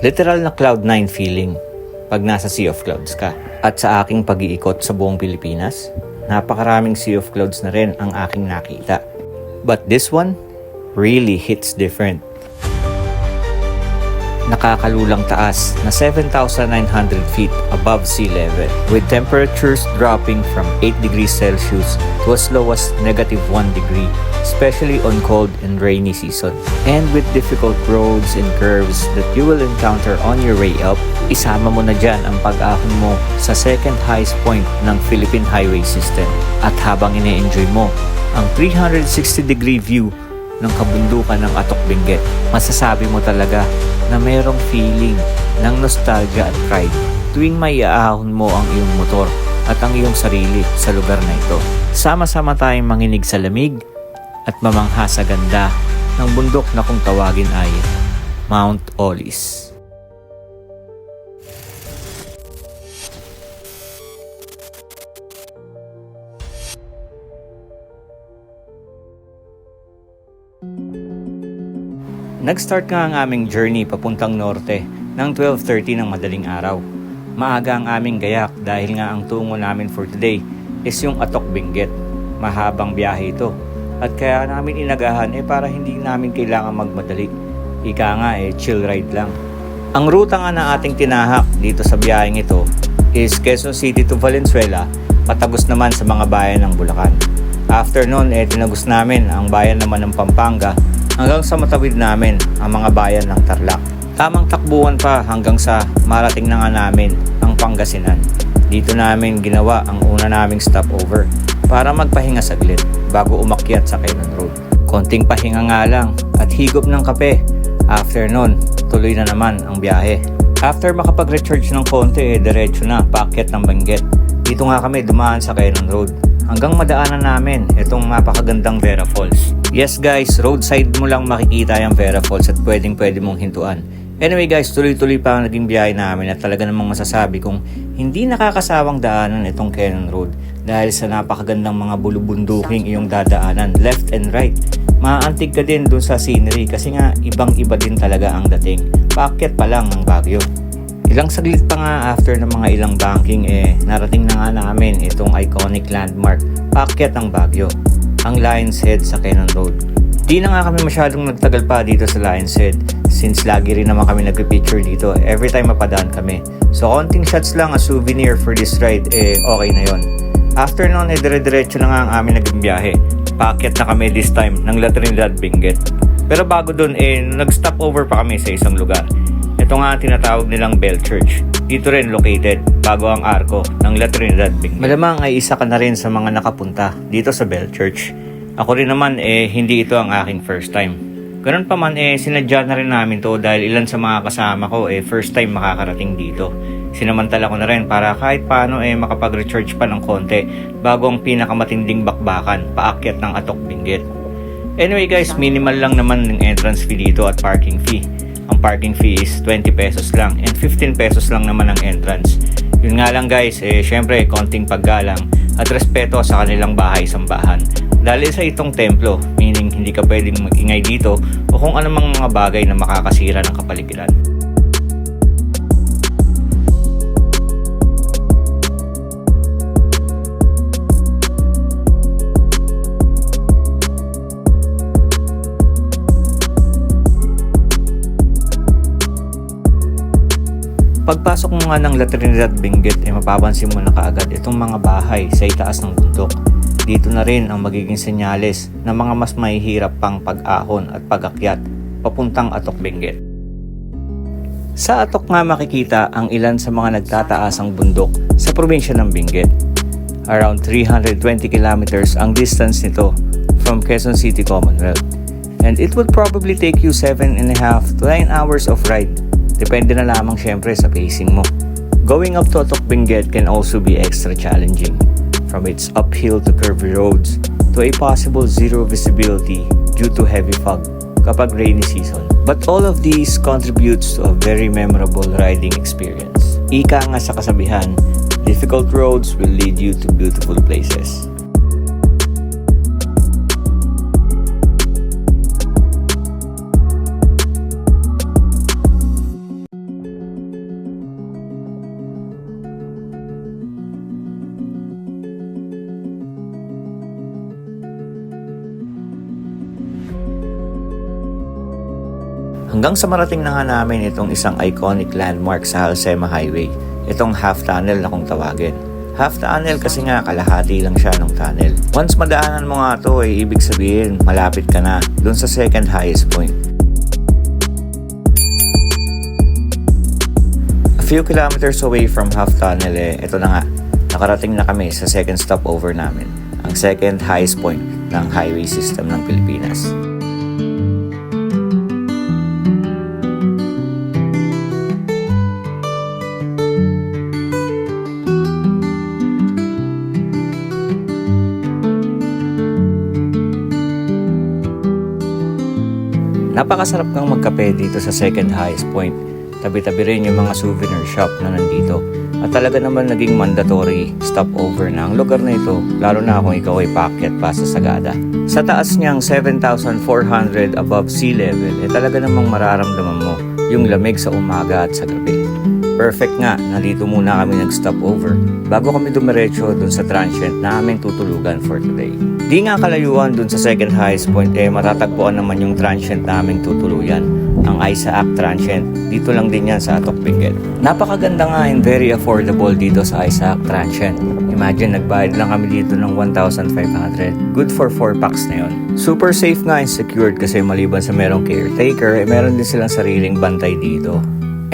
Literal na Cloud9 feeling pag nasa Sea of Clouds ka. At sa aking pag-iikot sa buong Pilipinas, napakaraming Sea of Clouds na rin ang aking nakita. But this one really hits different. Nakakalulang taas na 7,900 feet above sea level with temperatures dropping from 8 degrees Celsius to as low as negative 1 degree especially on cold and rainy season. And with difficult roads and curves that you will encounter on your way up, isama mo na dyan ang pag-ahon mo sa second highest point ng Philippine Highway System. At habang ine-enjoy mo ang 360 degree view ng kabundukan ng Atok Benguet, masasabi mo talaga na mayroong feeling ng nostalgia at pride tuwing may aahon mo ang iyong motor at ang iyong sarili sa lugar na ito. Sama-sama tayong manginig sa lamig at mamangha sa ganda ng bundok na kung tawagin ay Mount Olis. Nag-start nga ang aming journey papuntang norte ng 12.30 ng madaling araw. Maaga ang aming gayak dahil nga ang tungo namin for today is yung Atok Benguet. Mahabang biyahe ito at kaya namin inagahan eh para hindi namin kailangan magmadali. Ika nga eh chill ride lang. Ang ruta nga na ating tinahak dito sa biyaheng ito is Quezon City to Valenzuela patagos naman sa mga bayan ng Bulacan. After nun eh tinagos namin ang bayan naman ng Pampanga hanggang sa matawid namin ang mga bayan ng Tarlac. Tamang takbuhan pa hanggang sa marating na nga namin ang Pangasinan. Dito namin ginawa ang una naming stopover para magpahinga saglit bago umakyat sa Quezon Road. Konting pahinga nga lang at higop ng kape. After nun, tuloy na naman ang biyahe. After makapag-recharge ng konti, eh, diretso na, paakyat ng Benguet. Dito nga kami dumaan sa Quezon Road. Hanggang madaanan namin itong napakagandang Vera Falls. Yes guys, roadside mo lang makikita yung Vera Falls at pwedeng pwede mong hintuan. Anyway guys, tuloy-tuloy pa ang naging biyahe namin at talaga namang masasabi kung hindi nakakasawang daanan itong Cannon Road dahil sa napakagandang mga bulubunduking iyong dadaanan left and right. Maaantig ka din dun sa scenery kasi nga ibang-iba din talaga ang dating. Paakyat pa lang ng Baguio. Ilang saglit pa nga after ng mga ilang banking eh narating na nga namin itong iconic landmark, paakyat ng Baguio, ang Lion's Head sa Cannon Road. Di na nga kami masyadong nagtagal pa dito sa Lion's Head since lagi rin naman kami nagpipicture dito every time mapadaan kami. So konting shots lang as souvenir for this ride eh okay na yon. After nun eh dire-diretso na nga ang aming naging biyahe. Paakyat na kami this time ng La Trinidad Benguet. Pero bago dun eh nag-stop over pa kami sa isang lugar. Ito nga ang tinatawag nilang Bell Church. Dito rin located bago ang arko ng La Trinidad Benguet. Malamang ay isa ka na rin sa mga nakapunta dito sa Bell Church. Ako rin naman eh hindi ito ang aking first time. Ganun pa man eh sinadya na rin namin to dahil ilan sa mga kasama ko eh first time makakarating dito. Sinamantala ko na rin para kahit paano eh makapag-recharge pa ng konti bago ang pinakamatinding bakbakan paakyat ng Atok Benguet. Anyway guys, minimal lang naman ng entrance fee dito at parking fee. Ang parking fee is 20 pesos lang and 15 pesos lang naman ang entrance. Yun nga lang guys, eh syempre konting paggalang at respeto sa kanilang bahay-sambahan. Dahil sa itong templo, hindi ka pwedeng magingay dito o kung anumang mga bagay na makakasira ng kapaligiran. Pagpasok mo nga ng La Trinidad Benguet ay mapapansin mo na kaagad itong mga bahay sa itaas ng bundok. Dito na rin ang magiging senyales ng mga mas mahihirap pang pag-ahon at pag-akyat papuntang Atok Benguet. Sa Atok nga makikita ang ilan sa mga nagtataasang bundok sa probinsya ng Benguet. Around 320 kilometers ang distance nito from Quezon City Commonwealth. And it would probably take you 7 and a half to 9 hours of ride Depende na lamang syempre sa pacing mo. Going up to Atok Benguet can also be extra challenging. From its uphill to curvy roads to a possible zero visibility due to heavy fog kapag rainy season. But all of these contributes to a very memorable riding experience. Ika nga sa kasabihan, difficult roads will lead you to beautiful places. Hanggang sa marating na nga namin itong isang iconic landmark sa Halsema Highway, itong half tunnel na kung tawagin. Half tunnel kasi nga kalahati lang siya ng tunnel. Once madaanan mo nga to, eh, ibig sabihin malapit ka na dun sa second highest point. A few kilometers away from half tunnel eh, ito na nga, nakarating na kami sa second stopover namin, ang second highest point ng highway system ng Pilipinas. Napakasarap kang magkape dito sa second highest point. Tabi-tabi rin yung mga souvenir shop na nandito. At talaga naman naging mandatory stopover na ang lugar na ito, lalo na kung ikaw ay paakyat pa sa Sagada. Sa taas niyang 7,400 above sea level, eh talaga namang mararamdaman mo yung lamig sa umaga at sa gabi. Perfect nga, nandito muna kami nag-stopover bago kami dumiretso dun sa transient na aming tutulugan for today. Di nga kalayuan dun sa second highest point eh matatagpuan naman yung transient na aming tutuluyan, ang Isaac Transient. Dito lang din yan sa Atok Benguet. Napakaganda nga and very affordable dito sa Isaac Transient. Imagine nagbayad lang kami dito ng 1,500. Good for 4 packs na yun. Super safe nga and secured kasi maliban sa merong caretaker, eh meron din silang sariling bantay dito.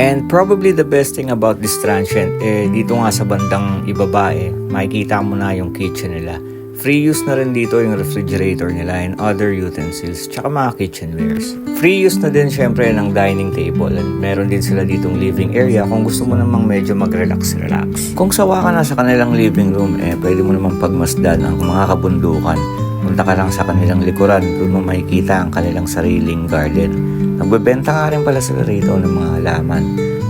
And probably the best thing about this transient, eh, dito nga sa bandang ibaba eh, makikita mo na yung kitchen nila. Free use na rin dito yung refrigerator nila and other utensils, tsaka mga kitchenwares. Free use na din syempre ng dining table and meron din sila ditong living area kung gusto mo namang medyo mag-relax-relax. Kung sawa ka na sa kanilang living room, eh, pwede mo namang pagmasdan ang mga kabundukan. Punta ka lang sa kanilang likuran, doon mo makikita ang kanilang sariling garden. Nagbebenta nga rin pala sila rito ng mga halaman,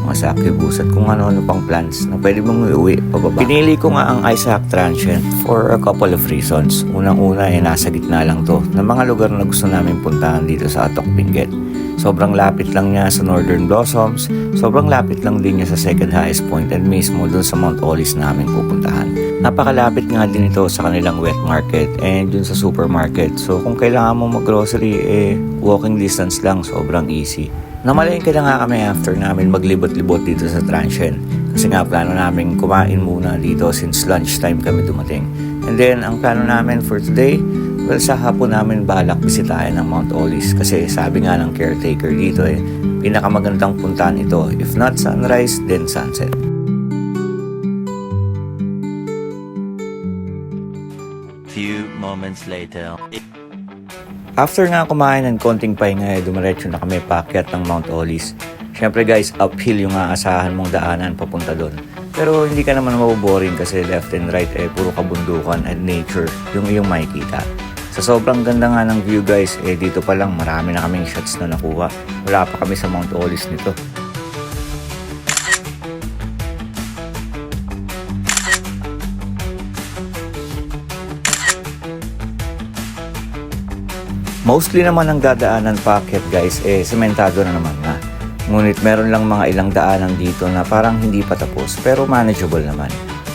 mga succubus at kung ano-ano pang plants na pwede mong iuwi pababa. Pinili ko nga ang Isaac Transient for a couple of reasons. Unang-una ay nasa gitna lang to ng mga lugar na gusto namin puntahan dito sa Atok Benguet. Sobrang lapit lang niya sa Northern Blossoms, sobrang lapit lang din niya sa second highest point and mismo dun sa Mount Olis namin pupuntahan. Napakalapit nga din ito sa kanilang wet market and dun sa supermarket. So kung kailangan mo mag-grocery, eh walking distance lang, sobrang easy. Namalengke na nga kami after namin maglibot-libot dito sa transient. Kasi nga plano namin kumain muna dito since lunchtime kami dumating. And then ang plano namin for today, well sa hapon namin balak bisitahin ng Mount Olis. Kasi sabi nga ng caretaker dito eh, pinakamagandang puntahan ito. If not sunrise, then sunset. Few moments later. After nga kumain ng konting pahinga, eh, dumiretso na kami paakyat ng Mount Olis. Siyempre guys, uphill yung aasahan mong daanan papunta doon. Pero hindi ka naman maboboring kasi left and right eh puro kabundukan and nature yung iyong makikita. Sa sobrang ganda nga ng view guys, eh dito pa lang marami na kaming shots na nakuha. Wala pa kami sa Mount Olis nito. Mostly naman ang dadaanan packet guys eh sementado na naman nga. Ngunit meron lang mga ilang daanan dito na parang hindi pa tapos pero manageable naman.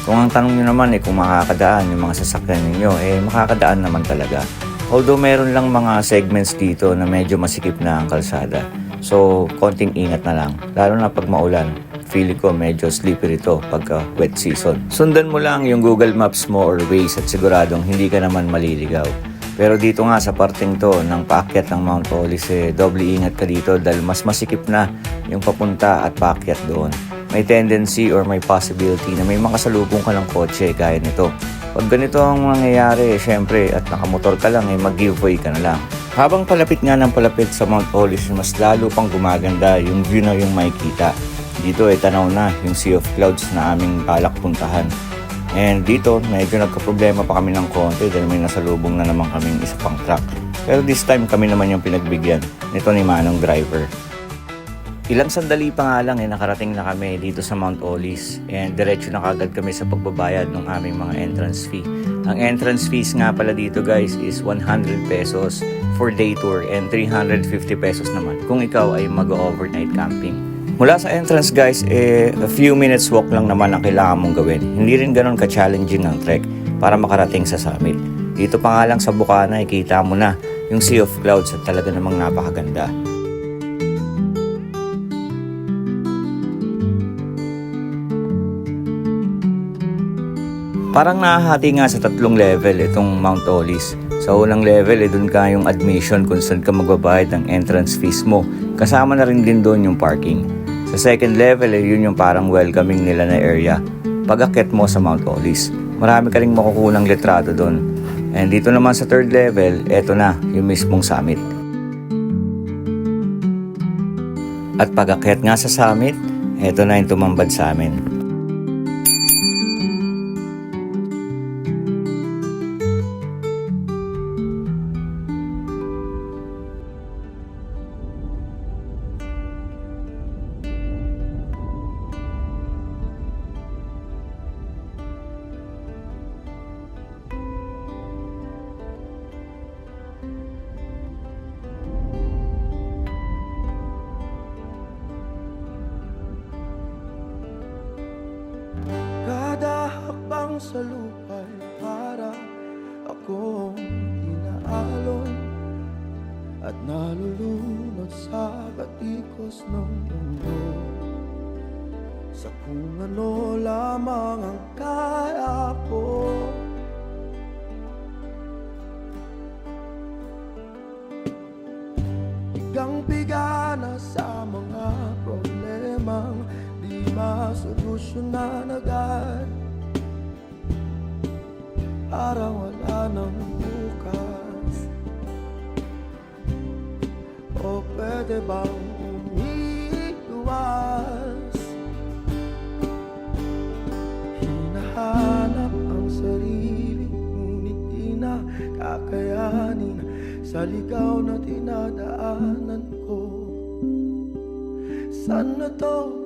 Kung ang tanong nyo naman eh kung makakadaan yung mga sasakyan ninyo eh makakadaan naman talaga. Although meron lang mga segments dito na medyo masikip na ang kalsada. So konting ingat na lang. Lalo na pag maulan. Feeling ko medyo slippery to pagka wet season. Sundan mo lang yung Google Maps mo or Waze at siguradong hindi ka naman maliligaw. Pero dito nga sa parting to ng paakyat ng Mount Olis eh, doble ingat ka dito dahil mas masikip na yung papunta at paakyat doon. May tendency or may possibility na may makasalubong ka ng kotse gaya nito. Pag ganito ang mangyayari, eh, syempre, at nakamotor ka lang, eh, mag-giveaway ka na lang. Habang palapit nga ng palapit sa Mount Olis, mas lalo pang gumaganda yung view na yung makikita. Dito ay tanaw na yung Sea of Clouds na aming balak puntahan. And dito, medyo nagka-problema pa kami ng konti dahil may nasalubong na naman kaming isa pang truck. Pero this time kami naman yung pinagbigyan nito ni Manong driver. Ilang sandali pa nga lang eh, nakarating na kami dito sa Mount Olis and diretso na kagad kami sa pagbabayad ng aming mga entrance fee. Ang entrance fees nga pala dito guys is 100 pesos for day tour and 350 pesos naman kung ikaw ay mag-overnight camping. Mula sa entrance guys, eh, a few minutes walk lang naman ang kailangan mong gawin. Hindi rin ganun ka-challenging ang trek para makarating sa summit. Dito pa nga lang sa Bukana, ikita mo na yung Sea of Clouds at talaga namang napakaganda. Parang nahahati nga sa tatlong level itong Mount Olis. Sa unang level, eh, doon ka yung admission kung saan ka magbabayad ng entrance fees mo. Kasama na rin din doon yung parking. Sa second level, eh, yun yung parang welcoming nila na area. Pag-akit mo sa Mount Olis. Marami ka rin makukunang litrato doon. And dito naman sa third level, eto na, yung mismong summit. At pag-akit nga sa summit, eto na yung tumambad sa amin. Sa lupa'y para akong inaalon At nalulunod sa batikos ng mundo. Sa kung ano lamang ang kaya ko Bigang bigana sa mga problemang Di masolusyonan agad Parang wala nang bukas. O pwede bang umiiwas? Hinahanap ang sarili Ngunit di na kakayanin. Sa ligaw na dinadaanan ko Saan na to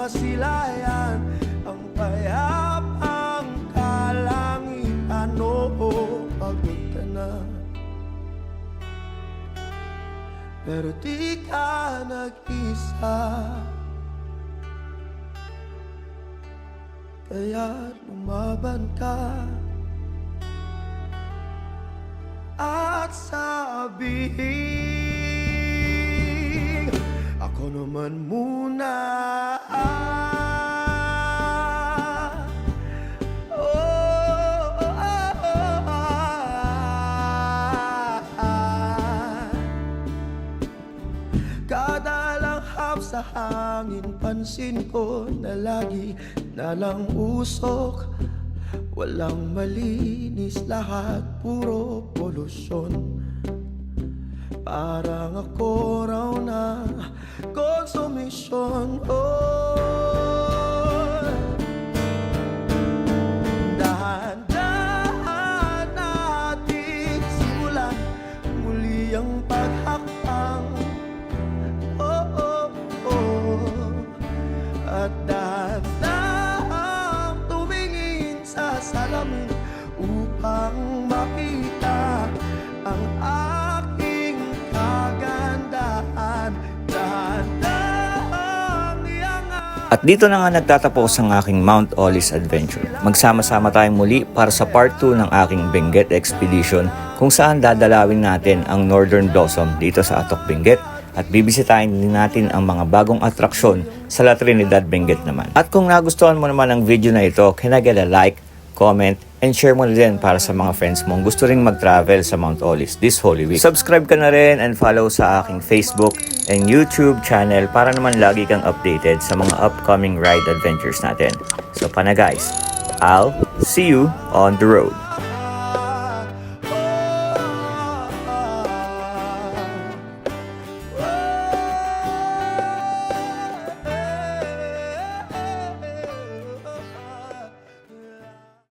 masilayan. Ang payapang kalangitan Oo, pagod ka na. Pero di ka nag-isa. Kaya lumaban ka. At sabihin Ako naman muna Sa hangin Pansin ko na lagi na lang usok. Walang malinis lahat Puro polusyon Parang ako raw na konsumisyon oh. Dahan-dahan natin simulan Muli ang paghakbang oh, oh, oh. At dahan-dahang tumingin Upang makita At dito na nga nagtatapos ang aking Mount Olis adventure. Magsama-sama tayong muli para sa part 2 ng aking Benguet Expedition kung saan dadalawin natin ang Northern Blossom dito sa Atok Benguet at bibisitahin din natin ang mga bagong atraksyon sa La Trinidad Benguet naman. At kung nagustuhan mo naman ang video na ito, can I get a like, comment, and share mo din para sa mga friends mong gusto ring mag-travel sa Mount Olis this Holy Week. Subscribe ka na rin and follow sa aking Facebook and YouTube channel para naman lagi kang updated sa mga upcoming ride adventures natin. So, pana guys, I'll see you on the road.